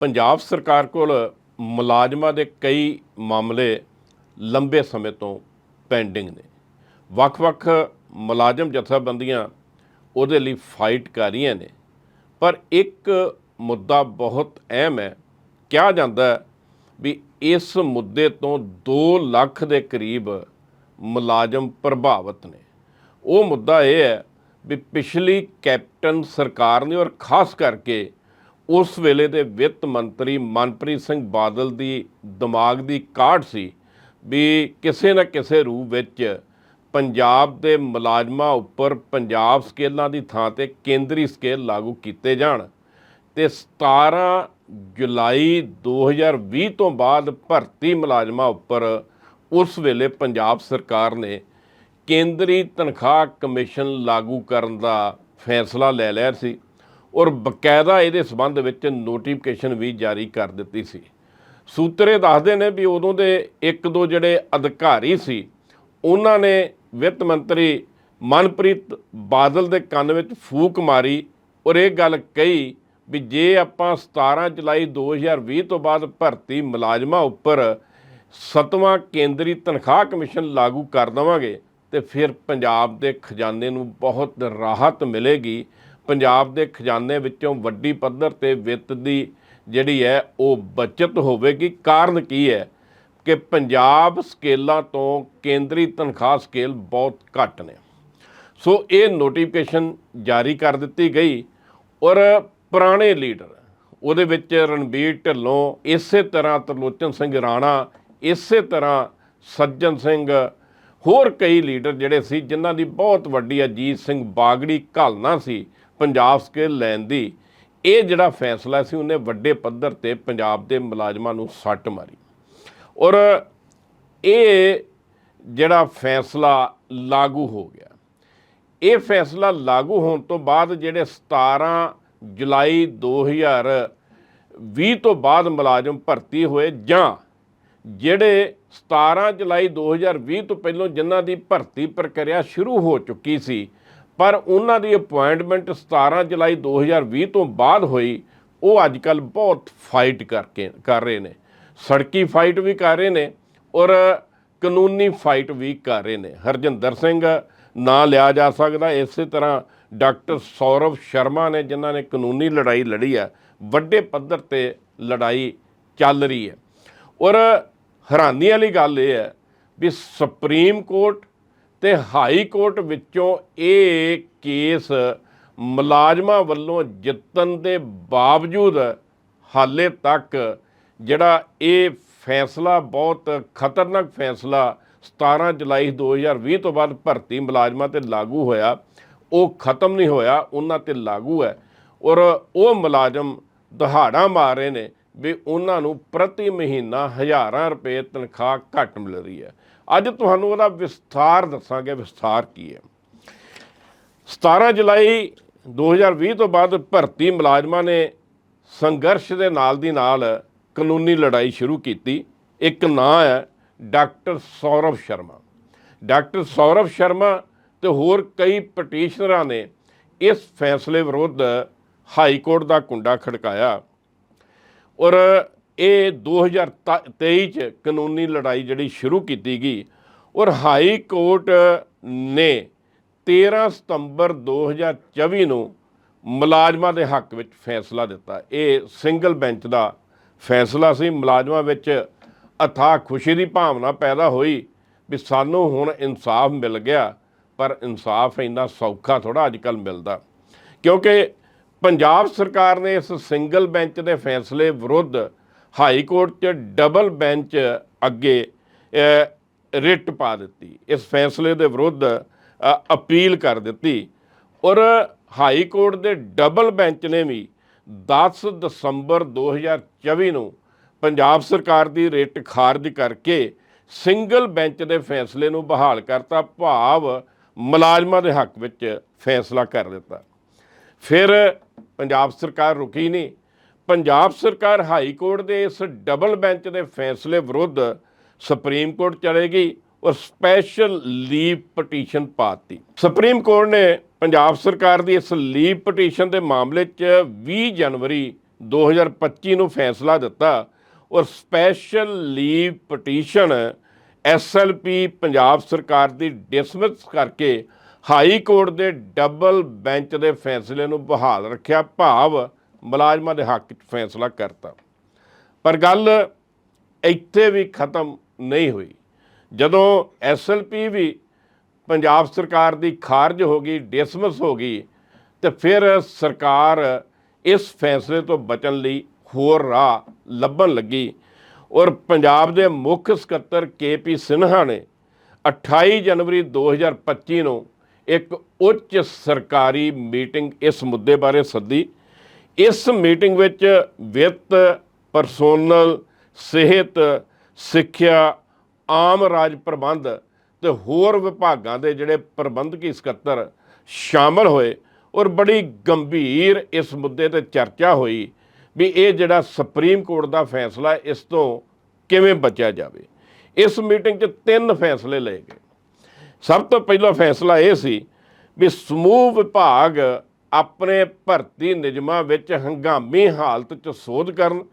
ਪੰਜਾਬ ਸਰਕਾਰ ਕੋਲ ਮੁਲਾਜ਼ਮਾਂ ਦੇ ਕਈ ਮਾਮਲੇ ਲੰਬੇ ਸਮੇਂ ਤੋਂ ਪੈਂਡਿੰਗ ਨੇ। ਵੱਖ-ਵੱਖ ਮੁਲਾਜ਼ਮ ਜਥੇਬੰਦੀਆਂ ਉਹਦੇ ਲਈ ਫਾਈਟ ਕਰ ਰਹੀਆਂ ਨੇ। ਪਰ ਇੱਕ ਮੁੱਦਾ ਬਹੁਤ ਅਹਿਮ ਹੈ। ਕਿਹਾ ਜਾਂਦਾ ਵੀ ਇਸ ਮੁੱਦੇ ਤੋਂ 2 ਲੱਖ ਦੇ ਕਰੀਬ ਮੁਲਾਜ਼ਮ ਪ੍ਰਭਾਵਿਤ ਨੇ। ਉਹ ਮੁੱਦਾ ਇਹ ਹੈ ਵੀ ਪਿਛਲੀ ਕੈਪਟਨ ਸਰਕਾਰ ਨੇ ਔਰ ਖਾਸ ਕਰਕੇ ਉਸ ਵੇਲੇ ਦੇ ਵਿੱਤ ਮੰਤਰੀ ਮਨਪ੍ਰੀਤ ਸਿੰਘ ਬਾਦਲ ਦੀ ਦਿਮਾਗ ਦੀ ਕਾਢ ਸੀ ਵੀ ਕਿਸੇ ਨਾ ਕਿਸੇ ਰੂਪ ਵਿੱਚ ਪੰਜਾਬ ਦੇ ਮੁਲਾਜ਼ਮਾਂ ਉੱਪਰ ਪੰਜਾਬ ਸਕੇਲਾਂ ਦੀ ਥਾਂ ਤੇ ਕੇਂਦਰੀ ਸਕੇਲ ਲਾਗੂ ਕੀਤੇ ਜਾਣ ਤੇ 17 ਜੁਲਾਈ 2020 ਤੋਂ ਬਾਅਦ ਭਰਤੀ ਮੁਲਾਜ਼ਮਾਂ ਉੱਪਰ ਉਸ ਵੇਲੇ ਪੰਜਾਬ ਸਰਕਾਰ ਨੇ ਕੇਂਦਰੀ ਤਨਖਾਹ ਕਮਿਸ਼ਨ ਲਾਗੂ ਕਰਨ ਦਾ ਫੈਸਲਾ ਲੈ ਲਿਆ ਸੀ। ਔਰ ਬਕਾਇਦਾ ਇਹਦੇ ਸਬੰਧ ਵਿੱਚ ਨੋਟੀਫਿਕੇਸ਼ਨ ਵੀ ਜਾਰੀ ਕਰ ਦਿੱਤੀ ਸੀ। ਸੂਤਰੇ ਦੱਸਦੇ ਨੇ ਵੀ ਉਦੋਂ ਦੇ ਇੱਕ ਦੋ ਜਿਹੜੇ ਅਧਿਕਾਰੀ ਸੀ, ਉਹਨਾਂ ਨੇ ਵਿੱਤ ਮੰਤਰੀ ਮਨਪ੍ਰੀਤ ਬਾਦਲ ਦੇ ਕੰਨ ਵਿੱਚ ਫੂਕ ਮਾਰੀ ਔਰ ਇਹ ਗੱਲ ਕਹੀ ਵੀ ਜੇ ਆਪਾਂ 17 ਜੁਲਾਈ 2020 ਤੋਂ ਬਾਅਦ ਭਰਤੀ ਮੁਲਾਜ਼ਮਾਂ ਉੱਪਰ ਸਤਵਾਂ ਕੇਂਦਰੀ ਤਨਖਾਹ ਕਮਿਸ਼ਨ ਲਾਗੂ ਕਰ ਦੇਵਾਂਗੇ ਤੇ ਫਿਰ ਪੰਜਾਬ ਦੇ ਖਜ਼ਾਨੇ ਨੂੰ ਬਹੁਤ ਰਾਹਤ ਮਿਲੇਗੀ ਪੰਜਾਬ ਦੇ ਖਜ਼ਾਨੇ ਵਿੱਚੋਂ ਵੱਡੀ ਪੱਧਰ ਤੇ ਵਿੱਤ ਦੀ ਜਿਹੜੀ ਹੈ, ਉਹ ਬਚਤ ਹੋਵੇਗੀ। ਕਾਰਨ ਕੀ ਹੈ ਕਿ ਪੰਜਾਬ ਸਕੇਲਾਂ ਤੋਂ ਕੇਂਦਰੀ ਤਨਖਾਹ ਸਕੇਲ ਬਹੁਤ ਘੱਟ ਨੇ। ਸੋ ਇਹ ਨੋਟੀਫਿਕੇਸ਼ਨ ਜਾਰੀ ਕਰ ਦਿੱਤੀ ਗਈ ਔਰ ਪੁਰਾਣੇ ਲੀਡਰ, ਉਹਦੇ ਵਿੱਚ ਰਣਬੀਰ ਢਿੱਲੋਂ, ਇਸੇ ਤਰ੍ਹਾਂ ਤਰਲੋਚਨ ਸਿੰਘ ਰਾਣਾ, ਇਸੇ ਤਰ੍ਹਾਂ ਸੱਜਣ ਸਿੰਘ, ਹੋਰ ਕਈ ਲੀਡਰ ਜਿਹੜੇ ਸੀ, ਜਿਨ੍ਹਾਂ ਦੀ ਬਹੁਤ ਵੱਡੀ ਅਜੀਤ ਸਿੰਘ ਬਾਗੜੀ ਘਾਲਣਾ ਸੀ ਪੰਜਾਬ ਸਕੇਲ ਲੈਣ ਦੀ, ਇਹ ਜਿਹੜਾ ਫੈਸਲਾ ਸੀ, ਉਹਨੇ ਵੱਡੇ ਪੱਧਰ ਤੇ ਪੰਜਾਬ ਦੇ ਮੁਲਾਜ਼ਮਾਂ ਨੂੰ ਸੱਟ ਮਾਰੀ। ਔਰ ਇਹ ਜਿਹੜਾ ਫੈਸਲਾ ਲਾਗੂ ਹੋ ਗਿਆ, ਇਹ ਫੈਸਲਾ ਲਾਗੂ ਹੋਣ ਤੋਂ ਬਾਅਦ ਜਿਹੜੇ 17 ਜੁਲਾਈ 2020 ਤੋਂ ਬਾਅਦ ਮੁਲਾਜ਼ਮ ਭਰਤੀ ਹੋਏ, ਜਾਂ ਜਿਹੜੇ 17 ਜੁਲਾਈ 2020 ਤੋਂ ਪਹਿਲਾਂ ਜਿਨ੍ਹਾਂ ਦੀ ਭਰਤੀ ਪ੍ਰਕਿਰਿਆ ਸ਼ੁਰੂ ਹੋ ਚੁੱਕੀ ਸੀ ਪਰ ਉਹਨਾਂ ਦੀ ਅਪਾਇੰਟਮੈਂਟ 17 ਜੁਲਾਈ 2020 ਤੋਂ ਬਾਅਦ ਹੋਈ, ਉਹ ਅੱਜ ਕੱਲ ਬਹੁਤ ਫਾਈਟ ਕਰਕੇ, ਕਰ ਰਹੇ ਨੇ। ਸੜਕੀ ਫਾਈਟ ਵੀ ਕਰ ਰਹੇ ਨੇ ਔਰ ਕਾਨੂੰਨੀ ਫਾਈਟ ਵੀ ਕਰ ਰਹੇ ਨੇ। ਹਰਜਿੰਦਰ ਸਿੰਘ ਨਾਂ ਲਿਆ ਜਾ ਸਕਦਾ। ਇਸੇ ਤਰ੍ਹਾਂ ਡਾਕਟਰ ਸੌਰਵ ਸ਼ਰਮਾ ਨੇ ਜਿਨ੍ਹਾਂ ਨੇ ਕਾਨੂੰਨੀ ਲੜਾਈ ਲੜੀ ਹੈ, ਵੱਡੇ ਪੱਧਰ ਤੇ ਲੜਾਈ ਚੱਲ ਰਹੀ ਹੈ। ਔਰ ਹੈਰਾਨੀ ਵਾਲੀ ਗੱਲ ਇਹ ਹੈ ਵੀ ਸੁਪਰੀਮ ਕੋਰਟ ਤੇ ਹਾਈ ਕੋਰਟ ਵਿੱਚੋਂ ਇਹ ਕੇਸ ਮੁਲਾਜ਼ਮਾਂ ਵੱਲੋਂ ਜਿੱਤਣ ਦੇ ਬਾਵਜੂਦ ਹਾਲੇ ਤੱਕ ਜਿਹੜਾ ਇਹ ਫੈਸਲਾ, ਬਹੁਤ ਖਤਰਨਾਕ ਫੈਸਲਾ 17 ਜੁਲਾਈ 2020 ਤੋਂ ਬਾਅਦ ਭਰਤੀ ਮੁਲਾਜ਼ਮਾਂ ਤੇ ਲਾਗੂ ਹੋਇਆ, ਉਹ ਖਤਮ ਨਹੀਂ ਹੋਇਆ, ਉਹਨਾਂ ਤੇ ਲਾਗੂ ਹੈ। ਔਰ ਉਹ ਮੁਲਾਜ਼ਮ ਦਹਾੜਾ ਮਾਰ ਰਹੇ ਨੇ ਵੀ ਉਹਨਾਂ ਨੂੰ ਪ੍ਰਤੀ ਮਹੀਨਾ ਹਜ਼ਾਰਾਂ ਰੁਪਏ ਤਨਖਾਹ ਘੱਟ ਮਿਲ ਰਹੀ ਹੈ। ਅੱਜ ਤੁਹਾਨੂੰ ਉਹਦਾ ਵਿਸਥਾਰ ਦੱਸਾਂਗੇ, ਵਿਸਥਾਰ ਕੀ ਹੈ। 17 ਜੁਲਾਈ 2020 ਤੋਂ ਬਾਅਦ ਭਰਤੀ ਮੁਲਾਜ਼ਮਾਂ ਨੇ ਸੰਘਰਸ਼ ਦੇ ਨਾਲ ਦੀ ਨਾਲ ਕਾਨੂੰਨੀ ਲੜਾਈ ਸ਼ੁਰੂ ਕੀਤੀ। ਇੱਕ ਨਾਂ ਹੈ ਡਾਕਟਰ ਸੌਰਵ ਸ਼ਰਮਾ। ਡਾਕਟਰ ਸੌਰਵ ਸ਼ਰਮਾ ਤੇ ਹੋਰ ਕਈ ਪਟੀਸ਼ਨਰਾਂ ਨੇ ਇਸ ਫੈਸਲੇ ਵਿਰੁੱਧ ਹਾਈ ਕੋਰਟ ਦਾ ਕੁੰਡਾ ਖੜਕਾਇਆ। ਔਰ ਇਹ 2023 ਚ ਕਾਨੂੰਨੀ ਲੜਾਈ ਜਿਹੜੀ ਸ਼ੁਰੂ ਕੀਤੀ ਗਈ ਔਰ ਹਾਈ ਕੋਰਟ ਨੇ 13 ਸਤੰਬਰ 2024 ਨੂੰ ਮੁਲਾਜ਼ਮਾਂ ਦੇ ਹੱਕ ਵਿੱਚ ਫੈਸਲਾ ਦਿੱਤਾ। ਇਹ ਸਿੰਗਲ ਬੈਂਚ ਦਾ ਫੈਸਲਾ ਸੀ। ਮੁਲਾਜ਼ਮਾਂ ਵਿੱਚ ਅਥਾਹ ਖੁਸ਼ੀ ਦੀ ਭਾਵਨਾ ਪੈਦਾ ਹੋਈ ਵੀ ਸਾਨੂੰ ਹੁਣ ਇਨਸਾਫ ਮਿਲ ਗਿਆ, ਪਰ ਇਨਸਾਫ ਇੰਨਾ ਸੌਖਾ ਥੋੜਾ ਅੱਜਕੱਲ ਮਿਲਦਾ। ਕਿਉਂਕਿ ਪੰਜਾਬ ਸਰਕਾਰ ਨੇ ਇਸ ਸਿੰਗਲ ਬੈਂਚ ਦੇ ਫੈਸਲੇ ਵਿਰੁੱਧ ਹਾਈ ਕੋਰਟ 'ਚ ਡਬਲ ਬੈਂਚ ਅੱਗੇ ਰਿਟ ਪਾ ਦਿੱਤੀ। ਇਸ ਫੈਸਲੇ ਦੇ ਵਿਰੁੱਧ ਅਪੀਲ ਕਰ ਦਿੱਤੀ। ਔਰ ਹਾਈ ਕੋਰਟ ਦੇ ਡਬਲ ਬੈਂਚ ਨੇ ਵੀ 10 ਦਸੰਬਰ 2024 ਨੂੰ ਪੰਜਾਬ ਸਰਕਾਰ ਦੀ ਰਿਟ ਖਾਰਜ ਕਰਕੇ ਸਿੰਗਲ ਬੈਂਚ ਦੇ ਫੈਸਲੇ ਨੂੰ ਬਹਾਲ ਕਰਤਾ। ਭਾਵ ਮੁਲਾਜ਼ਮਾਂ ਦੇ ਹੱਕ ਵਿੱਚ ਫੈਸਲਾ ਕਰ ਦਿੱਤਾ। ਫਿਰ ਪੰਜਾਬ ਸਰਕਾਰ ਰੁਕੀ ਨਹੀਂ। ਪੰਜਾਬ ਸਰਕਾਰ ਹਾਈ ਕੋਰਟ ਦੇ ਇਸ ਡਬਲ ਬੈਂਚ ਦੇ ਫੈਸਲੇ ਵਿਰੁੱਧ ਸੁਪਰੀਮ ਕੋਰਟ ਚਲੇਗੀ ਔਰ ਸਪੈਸ਼ਲ ਲੀਵ ਪਟੀਸ਼ਨ ਪਾਤੀ। ਸੁਪਰੀਮ ਕੋਰਟ ਨੇ ਪੰਜਾਬ ਸਰਕਾਰ ਦੀ ਇਸ ਲੀਵ ਪਟੀਸ਼ਨ ਦੇ ਮਾਮਲੇ 'ਚ 20 ਜਨਵਰੀ 2025 ਨੂੰ ਫੈਸਲਾ ਦਿੱਤਾ ਔਰ special leave petition SLP Punjab ਸਰਕਾਰ ਦੀ ਡਿਸਮਿਸ ਕਰਕੇ ਹਾਈ ਕੋਰਟ ਦੇ ਡਬਲ ਬੈਂਚ ਦੇ ਫੈਸਲੇ ਨੂੰ ਬਹਾਲ ਰੱਖਿਆ ਭਾਵ ਮੁਲਾਜ਼ਮਾਂ ਦੇ ਹੱਕ 'ਚ ਫੈਸਲਾ ਕਰਤਾ। ਪਰ ਗੱਲ ਇੱਥੇ ਵੀ ਖਤਮ ਨਹੀਂ ਹੋਈ। ਜਦੋਂ ਐਸਐਲਪੀ ਵੀ ਪੰਜਾਬ ਸਰਕਾਰ ਦੀ ਖਾਰਜ ਹੋ ਗਈ, ਡਿਸਮਿਸ ਹੋ ਗਈ, ਤੇ ਫਿਰ ਸਰਕਾਰ ਇਸ ਫੈਸਲੇ ਤੋਂ ਬਚਣ ਲਈ ਹੋਰ ਰਾਹ ਲੱਭਣ ਲੱਗੀ ਔਰ ਪੰਜਾਬ ਦੇ ਮੁੱਖ ਸਕੱਤਰ ਕੇਪੀ ਸਿਨਹਾ ਨੇ 28 ਜਨਵਰੀ 2025 ਨੂੰ ਇੱਕ ਉੱਚ ਸਰਕਾਰੀ ਮੀਟਿੰਗ ਇਸ ਮੁੱਦੇ ਬਾਰੇ ਸੱਦੀ। ਇਸ ਮੀਟਿੰਗ ਵਿੱਚ ਵਿੱਤ, ਪਰਸੋਨਲ, ਸਿਹਤ, ਸਿੱਖਿਆ, ਆਮ ਰਾਜ ਪ੍ਰਬੰਧ ਤੇ ਹੋਰ ਵਿਭਾਗਾਂ ਦੇ ਜਿਹੜੇ ਪ੍ਰਬੰਧਕੀ ਸਕੱਤਰ ਸ਼ਾਮਲ ਹੋਏ ਔਰ ਬੜੀ ਗੰਭੀਰ ਇਸ ਮੁੱਦੇ ਤੇ ਚਰਚਾ ਹੋਈ ਵੀ ਇਹ ਜਿਹੜਾ ਸੁਪਰੀਮ ਕੋਰਟ ਦਾ ਫੈਸਲਾ ਇਸ ਤੋਂ ਕਿਵੇਂ ਬਚਿਆ ਜਾਵੇ। ਇਸ ਮੀਟਿੰਗ 'ਚ ਤਿੰਨ ਫੈਸਲੇ ਲਏ ਗਏ। ਸਭ ਤੋਂ ਪਹਿਲਾ ਫੈਸਲਾ ਇਹ ਸੀ ਵੀ ਸਮੂਹ ਵਿਭਾਗ ਆਪਣੇ ਭਰਤੀ ਨਿਯਮਾਂ ਵਿੱਚ ਹੰਗਾਮੀ ਹਾਲਤ 'ਚ ਸੋਧ ਕਰਨ।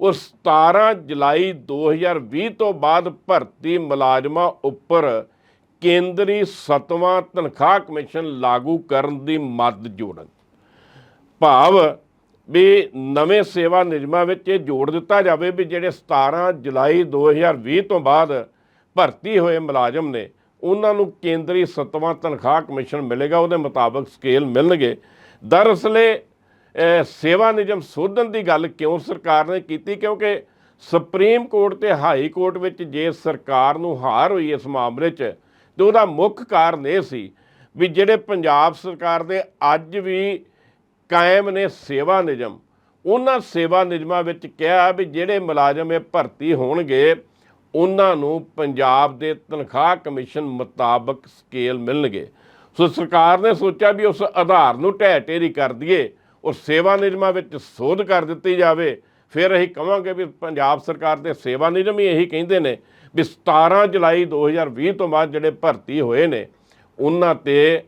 ਉਹ 17 ਜੁਲਾਈ 2020 ਤੋਂ ਬਾਅਦ ਭਰਤੀ ਮੁਲਾਜ਼ਮਾਂ ਉੱਪਰ ਕੇਂਦਰੀ ਸਤਵਾਂ ਤਨਖਾਹ ਕਮਿਸ਼ਨ ਲਾਗੂ ਕਰਨ ਦੀ ਮਦਦ ਜੋੜਨ। ਭਾਵ ਵੀ ਨਵੇਂ ਸੇਵਾ ਨਿਯਮਾਂ ਵਿੱਚ ਇਹ ਜੋੜ ਦਿੱਤਾ ਜਾਵੇ ਵੀ ਜਿਹੜੇ 17 ਜੁਲਾਈ 2020 ਤੋਂ ਬਾਅਦ ਭਰਤੀ ਹੋਏ ਮੁਲਾਜ਼ਮ ਨੇ ਉਹਨਾਂ ਨੂੰ ਕੇਂਦਰੀ ਸੱਤਵਾਂ ਤਨਖਾਹ ਕਮਿਸ਼ਨ ਮਿਲੇਗਾ, ਉਹਦੇ ਮੁਤਾਬਕ ਸਕੇਲ ਮਿਲਣਗੇ। ਦਰਅਸਲ ਸੇਵਾ ਨਿਯਮ ਸੋਧਣ ਦੀ ਗੱਲ ਕਿਉਂ ਸਰਕਾਰ ਨੇ ਕੀਤੀ? ਕਿਉਂਕਿ ਸੁਪਰੀਮ ਕੋਰਟ ਤੇ ਹਾਈ ਕੋਰਟ ਵਿੱਚ ਜੇ ਸਰਕਾਰ ਨੂੰ ਹਾਰ ਹੋਈ ਇਸ ਮਾਮਲੇ 'ਚ, ਤੇ ਉਹਦਾ ਮੁੱਖ ਕਾਰਨ ਇਹ ਸੀ ਵੀ ਜਿਹੜੇ ਪੰਜਾਬ ਸਰਕਾਰ ਦੇ ਅੱਜ ਵੀ ਕਾਇਮ ਨੇ ਸੇਵਾ ਨਿਯਮ, ਉਹਨਾਂ ਸੇਵਾ ਨਿਯਮਾਂ ਵਿੱਚ ਕਿਹਾ ਵੀ ਜਿਹੜੇ ਮੁਲਾਜ਼ਮ ਇਹ ਭਰਤੀ ਹੋਣਗੇ ਉਹਨਾਂ ਨੂੰ ਪੰਜਾਬ ਦੇ ਤਨਖਾਹ ਕਮਿਸ਼ਨ ਮੁਤਾਬਕ ਸਕੇਲ ਮਿਲਣਗੇ। ਸੋ ਸਰਕਾਰ ਨੇ ਸੋਚਿਆ ਵੀ ਉਸ ਆਧਾਰ ਨੂੰ ਢਹਿ ਢੇਰੀ ਕਰ ਦਈਏ, ਔਰ ਸੇਵਾ ਨਿਯਮਾਂ ਵਿੱਚ ਸੋਧ ਕਰ ਦਿੱਤੀ ਜਾਵੇ। ਫਿਰ ਅਸੀਂ ਕਵਾਂਗੇ ਵੀ ਪੰਜਾਬ ਸਰਕਾਰ ਦੇ ਸੇਵਾ ਨਿਯਮ ਹੀ ਇਹੀ ਕਹਿੰਦੇ ਨੇ ਵੀ 17 ਜੁਲਾਈ 2020 ਤੋਂ ਬਾਅਦ ਜਿਹੜੇ ਭਰਤੀ ਹੋਏ ਨੇ, ਉਹਨਾਂ ਤੇ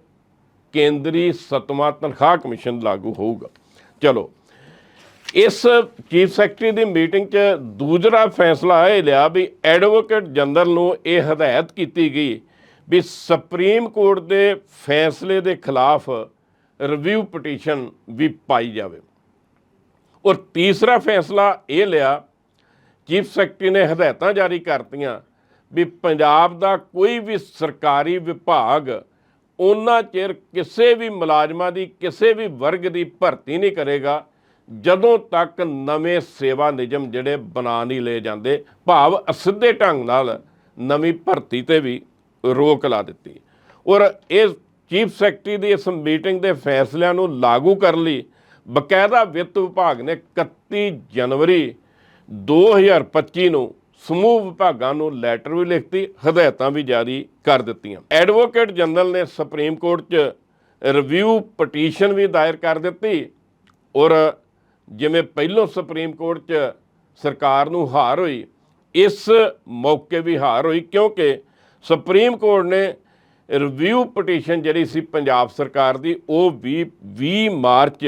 ਕੇਂਦਰੀ ਸਤਵਾਂ ਤਨਖਾਹ ਕਮਿਸ਼ਨ ਲਾਗੂ ਹੋਊਗਾ। ਚਲੋ ਇਸ ਚੀਫ ਸੈਕਟਰੀ ਦੀ ਮੀਟਿੰਗ 'ਚ ਦੂਜਰਾ ਫੈਸਲਾ ਇਹ ਲਿਆ ਵੀ ਐਡਵੋਕੇਟ ਜਨਰਲ ਨੂੰ ਇਹ ਹਦਾਇਤ ਕੀਤੀ ਗਈ ਵੀ ਸੁਪਰੀਮ ਕੋਰਟ ਦੇ ਫੈਸਲੇ ਦੇ ਖਿਲਾਫ ਰਿਵਿਊ ਪਟੀਸ਼ਨ ਵੀ ਪਾਈ ਜਾਵੇ। ਔਰ ਤੀਸਰਾ ਫੈਸਲਾ ਇਹ ਲਿਆ, ਚੀਫ ਸੈਕਟਰੀ ਨੇ ਹਦਾਇਤਾਂ ਜਾਰੀ ਕਰਤੀਆਂ ਵੀ ਪੰਜਾਬ ਦਾ ਕੋਈ ਵੀ ਸਰਕਾਰੀ ਵਿਭਾਗ ਉਹਨਾਂ ਚਿਰ ਕਿਸੇ ਵੀ ਮੁਲਾਜ਼ਮਾਂ ਦੀ ਕਿਸੇ ਵੀ ਵਰਗ ਦੀ ਭਰਤੀ ਨਹੀਂ ਕਰੇਗਾ। ਜਦੋਂ ਤੱਕ ਨਵੇਂ ਸੇਵਾ ਨਿਯਮ ਜਿਹੜੇ ਬਣਾ ਨਹੀਂ ਲਏ ਜਾਂਦੇ, ਭਾਵ ਅਸਿੱਧੇ ਢੰਗ ਨਾਲ ਨਵੀਂ ਭਰਤੀ ਤੇ ਵੀ ਰੋਕ ਲਾ ਦਿੱਤੀ। ਔਰ ਇਹ ਚੀਫ ਸੈਕਟਰੀ ਦੀ ਇਸ ਮੀਟਿੰਗ ਦੇ ਫੈਸਲਿਆਂ ਨੂੰ ਲਾਗੂ ਕਰਨ ਲਈ, ਬਕਾਇਦਾ ਵਿੱਤ ਵਿਭਾਗ ਨੇ 31 ਜਨਵਰੀ 2025 ਨੂੰ ਸਮੂਹ ਵਿਭਾਗਾਂ ਨੂੰ ਲੈਟਰ ਵੀ ਲਿਖਤੀ, ਹਦਾਇਤਾਂ ਵੀ ਜਾਰੀ ਕਰ ਦਿੱਤੀਆਂ। ਐਡਵੋਕੇਟ ਜਨਰਲ ਨੇ ਸੁਪਰੀਮ ਕੋਰਟ 'ਚ ਰਿਵਿਊ ਪਟੀਸ਼ਨ ਵੀ ਦਾਇਰ ਕਰ ਦਿੱਤੀ ਔਰ ਜਿਵੇਂ ਪਹਿਲੋਂ ਸੁਪਰੀਮ ਕੋਰਟ 'ਚ ਸਰਕਾਰ ਨੂੰ ਹਾਰ ਹੋਈ, ਇਸ ਮੌਕੇ ਵੀ ਹਾਰ ਹੋਈ ਕਿਉਂਕਿ ਸੁਪਰੀਮ ਕੋਰਟ ਨੇ ਰਿਵਿਊ ਪਟੀਸ਼ਨ ਜਿਹੜੀ ਸੀ ਪੰਜਾਬ ਸਰਕਾਰ ਦੀ, ਉਹ ਵੀ 20 ਮਾਰਚ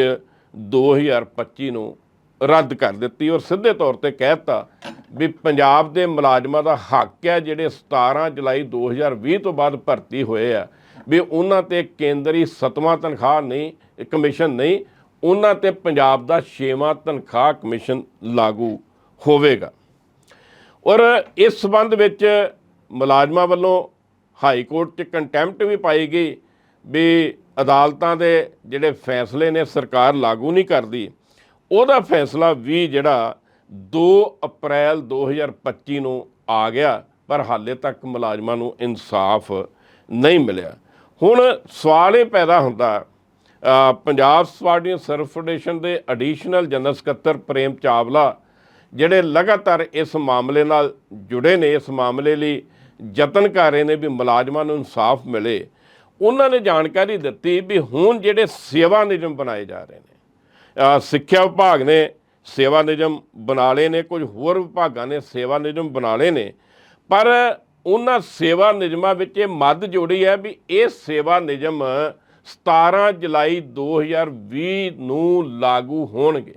2025 ਨੂੰ ਰੱਦ ਕਰ ਦਿੱਤੀ ਔਰ ਸਿੱਧੇ ਤੌਰ ਤੇ ਕਹਿਤਾ ਵੀ ਪੰਜਾਬ ਦੇ ਮੁਲਾਜ਼ਮਾਂ ਦਾ ਹੱਕ ਹੈ ਜਿਹੜੇ 17 ਜੁਲਾਈ 2020 ਤੋਂ ਬਾਅਦ ਭਰਤੀ ਹੋਏ ਆ, ਵੀ ਉਹਨਾਂ ਤੇ ਕੇਂਦਰੀ ਸਤਵਾਂ ਤਨਖਾਹ ਨਹੀਂ, ਕਮਿਸ਼ਨ ਨਹੀਂ ਉਹਨਾਂ ਤੇ ਪੰਜਾਬ ਦਾ ਛੇਵਾਂ ਤਨਖਾਹ ਕਮਿਸ਼ਨ ਲਾਗੂ ਹੋਵੇਗਾ। ਔਰ ਇਸ ਸਬੰਧ ਵਿੱਚ ਮੁਲਾਜ਼ਮਾਂ ਵੱਲੋਂ ਹਾਈ ਕੋਰਟ 'ਚ ਕੰਟੈਂਪਟ ਵੀ ਪਾਈ ਗਈ ਵੀ ਅਦਾਲਤਾਂ ਦੇ ਜਿਹੜੇ ਫੈਸਲੇ ਨੇ ਸਰਕਾਰ ਲਾਗੂ ਨਹੀਂ ਕਰਦੀ, ਉਹਦਾ ਫੈਸਲਾ ਵੀ ਜਿਹੜਾ 2 ਅਪ੍ਰੈਲ 2025 ਨੂੰ ਆ ਗਿਆ, ਪਰ ਹਾਲੇ ਤੱਕ ਮੁਲਾਜ਼ਮਾਂ ਨੂੰ ਇਨਸਾਫ ਨਹੀਂ ਮਿਲਿਆ। ਹੁਣ ਸਵਾਲ ਇਹ ਪੈਦਾ ਹੁੰਦਾ ਪੰਜਾਬ ਸਵਾਰਡੀਅਨ ਸਰਵ ਫੈਡਰੇਸ਼ਨ ਦੇ ਐਡੀਸ਼ਨਲ ਜਨਰਲ ਸਕੱਤਰ ਪ੍ਰੇਮ ਚਾਵਲਾ ਜਿਹੜੇ ਲਗਾਤਾਰ ਇਸ ਮਾਮਲੇ ਨਾਲ ਜੁੜੇ ਨੇ, ਇਸ ਮਾਮਲੇ ਲਈ ਯਤਨ ਕਰ ਰਹੇ ਨੇ ਵੀ ਮੁਲਾਜ਼ਮਾਂ ਨੂੰ ਇਨਸਾਫ ਮਿਲੇ। ਉਹਨਾਂ ਨੇ ਜਾਣਕਾਰੀ ਦਿੱਤੀ ਵੀ ਹੁਣ ਜਿਹੜੇ ਸੇਵਾ ਨਿਯਮ ਬਣਾਏ ਜਾ ਰਹੇ ਨੇ ਸਿੱਖਿਆ ਵਿਭਾਗ ਨੇ ਸੇਵਾ ਨਿਯਮ ਬਣਾ ਲਏ ਨੇ, ਕੁਝ ਹੋਰ ਵਿਭਾਗਾਂ ਨੇ ਸੇਵਾ ਨਿਯਮ ਬਣਾ ਲਏ ਨੇ, ਪਰ ਉਹਨਾਂ ਸੇਵਾ ਨਿਯਮਾਂ ਵਿੱਚ ਇਹ ਮੱਦ ਜੋੜੀ ਹੈ ਵੀ ਇਹ ਸੇਵਾ ਨਿਯਮ 17 ਜੁਲਾਈ 2020 ਨੂੰ ਲਾਗੂ ਹੋਣਗੇ।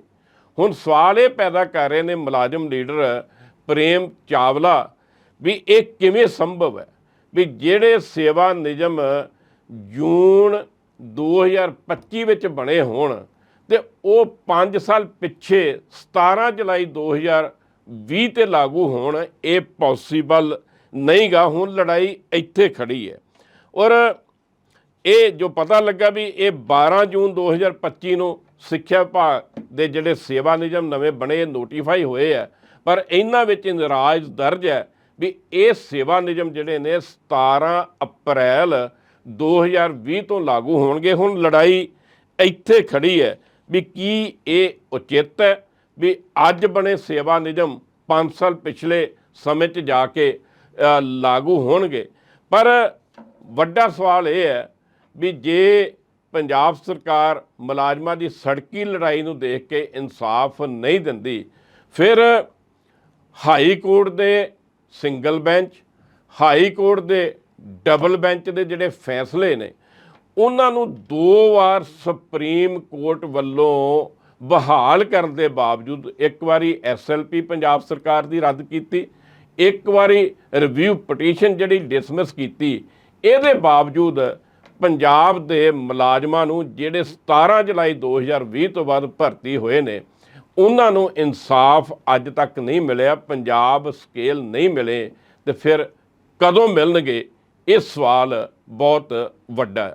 ਹੁਣ ਸਵਾਲ ਇਹ ਪੈਦਾ ਕਰ ਰਹੇ ਨੇ ਮੁਲਾਜ਼ਮ ਲੀਡਰ ਪ੍ਰੇਮ ਚਾਵਲਾ ਵੀ ਇਹ ਕਿਵੇਂ ਸੰਭਵ ਹੈ? ਵੀ ਜਿਹੜੇ ਸੇਵਾ ਨਿਯਮ ਜੂਨ 2025 ਵਿੱਚ ਬਣੇ ਹੋਣ ਤੇ ਉਹ 5 ਸਾਲ ਪਿੱਛੇ 17 ਜੁਲਾਈ 2020 ਤੇ ਲਾਗੂ ਹੋਣ, ਇਹ ਪੋਸੀਬਲ ਨਹੀਂਗਾ। ਹੁਣ ਲੜਾਈ ਇੱਥੇ ਖੜੀ ਹੈ। ਔਰ ਇਹ ਜੋ ਪਤਾ ਲੱਗਾ ਵੀ ਇਹ 12 ਜੂਨ 2025 ਨੂੰ ਸਿੱਖਿਆ ਵਿਭਾਗ ਦੇ ਜਿਹੜੇ ਸੇਵਾ ਨਿਯਮ ਨਵੇਂ ਬਣੇ ਨੋਟੀਫਾਈ ਹੋਏ ਆ। ਪਰ ਇਹਨਾਂ ਵਿੱਚ ਇੰਦਰਾਜ ਦਰਜ ਹੈ ਵੀ ਇਹ ਸੇਵਾ ਨਿਯਮ ਜਿਹੜੇ ਨੇ 17 ਅਪ੍ਰੈਲ 2020 ਤੋਂ ਲਾਗੂ ਹੋਣਗੇ। ਹੁਣ ਲੜਾਈ ਇੱਥੇ ਖੜੀ ਹੈ ਵੀ ਕੀ ਇਹ ਉਚਿਤ ਹੈ ਵੀ ਅੱਜ ਬਣੇ ਸੇਵਾ ਨਿਯਮ 5 ਸਾਲ ਪਿਛਲੇ ਸਮੇਂ 'ਚ ਜਾ ਕੇ ਲਾਗੂ ਹੋਣਗੇ। ਪਰ ਵੱਡਾ ਸਵਾਲ ਇਹ ਹੈ ਵੀ ਜੇ ਪੰਜਾਬ ਸਰਕਾਰ ਮੁਲਾਜ਼ਮਾਂ ਦੀ ਸੜਕੀ ਲੜਾਈ ਨੂੰ ਦੇਖ ਕੇ ਇਨਸਾਫ ਨਹੀਂ ਦਿੰਦੀ, ਫਿਰ ਹਾਈ ਕੋਰਟ ਦੇ ਸਿੰਗਲ ਬੈਂਚ, ਹਾਈ ਕੋਰਟ ਦੇ ਡਬਲ ਬੈਂਚ ਦੇ ਜਿਹੜੇ ਫੈਸਲੇ ਨੇ, ਉਹਨਾਂ ਨੂੰ ਦੋ ਵਾਰ ਸੁਪਰੀਮ ਕੋਰਟ ਵੱਲੋਂ ਬਹਾਲ ਕਰਨ ਦੇ ਬਾਵਜੂਦ ਇੱਕ ਵਾਰੀ ਐਸਐਲਪੀ ਪੰਜਾਬ ਸਰਕਾਰ ਦੀ ਰੱਦ ਕੀਤੀ, ਇੱਕ ਵਾਰੀ ਰਿਵਿਊ ਪਟੀਸ਼ਨ ਜਿਹੜੀ ਡਿਸਮਿਸ ਕੀਤੀ, ਇਹਦੇ ਬਾਵਜੂਦ ਪੰਜਾਬ ਦੇ ਮੁਲਾਜ਼ਮਾਂ ਨੂੰ ਜਿਹੜੇ 17 ਜੁਲਾਈ 2020 ਤੋਂ ਬਾਅਦ ਭਰਤੀ ਹੋਏ ਨੇ, ਉਹਨਾਂ ਨੂੰ ਇਨਸਾਫ ਅੱਜ ਤੱਕ ਨਹੀਂ ਮਿਲਿਆ, ਪੰਜਾਬ ਸਕੇਲ ਨਹੀਂ ਮਿਲੇ ਤੇ ਫਿਰ ਕਦੋਂ ਮਿਲਣਗੇ? ਇਹ ਸਵਾਲ ਬਹੁਤ ਵੱਡਾ